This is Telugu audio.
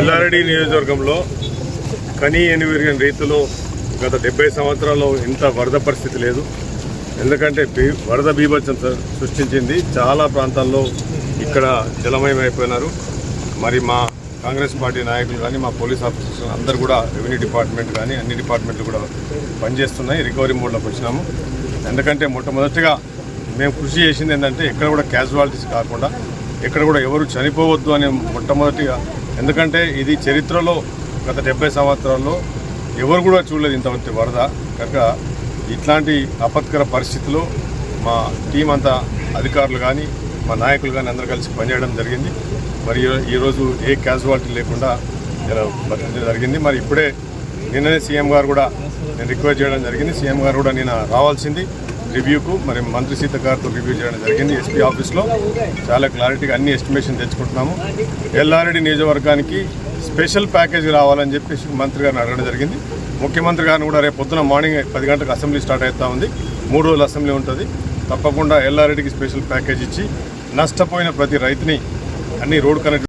ఎల్లారెడ్డి నియోజకవర్గంలో కనీ ఎనివిరిగిన రీతిలో గత డెబ్బై సంవత్సరాల్లో ఇంత వరద పరిస్థితి లేదు. ఎందుకంటే వరద బీభత్సం సృష్టించింది చాలా ప్రాంతాల్లో ఇక్కడ జలమయం అయిపోయినారు. మరి మా కాంగ్రెస్ పార్టీ నాయకులు కానీ మా పోలీస్ ఆఫీసర్స్ అందరూ కూడా రెవెన్యూ డిపార్ట్మెంట్ కానీ అన్ని డిపార్ట్మెంట్లు కూడా పనిచేస్తున్నాయి. రికవరీ మోడ్లోకి వచ్చినాము. ఎందుకంటే మొట్టమొదటిగా మేము కృషి చేసింది ఏంటంటే ఎక్కడ కూడా క్యాజువాలిటీస్ కాకుండా ఇక్కడ కూడా ఎవరు చనిపోవద్దు అనే మొట్టమొదటిగా. ఎందుకంటే ఇది చరిత్రలో గత డెబ్బై సంవత్సరాల్లో ఎవరు కూడా చూడలేదు ఇంతవరకు వరద. కనుక ఇట్లాంటి ఆపత్కర పరిస్థితిలో మా టీం అంతా అధికారులు కానీ మా నాయకులు కానీ అందరూ కలిసి పనిచేయడం జరిగింది. మరి ఈ- ఈరోజు ఏ క్యాజువాలిటీ లేకుండా ఇలా బతికించడం జరిగింది. మరి ఇప్పుడే నిన్ననే సీఎం గారు కూడా నేను రిక్వెస్ట్ చేయడం జరిగింది. సీఎం గారు కూడా నేను రావాల్సింది. రివ్యూకు మరి మంత్రి సీత గారితో రివ్యూ చేయడం జరిగింది ఎస్పీ ఆఫీస్లో. చాలా క్లారిటీగా అన్ని ఎస్టిమేషన్ తెచ్చుకుంటున్నాము. ఎల్లారెడ్డి నియోజకవర్గానికి స్పెషల్ ప్యాకేజ్ రావాలని చెప్పేసి మంత్రి గారిని అడగడం జరిగింది. ముఖ్యమంత్రి గారిని కూడా రేపు పొద్దున మార్నింగ్ పది గంటలకు అసెంబ్లీ స్టార్ట్ అవుతా ఉంది. మూడు రోజులు అసెంబ్లీ ఉంటుంది. తప్పకుండా ఎల్లారెడ్డికి స్పెషల్ ప్యాకేజ్ ఇచ్చి నష్టపోయిన ప్రతి రైతుని అన్ని రోడ్ కనెక్ట్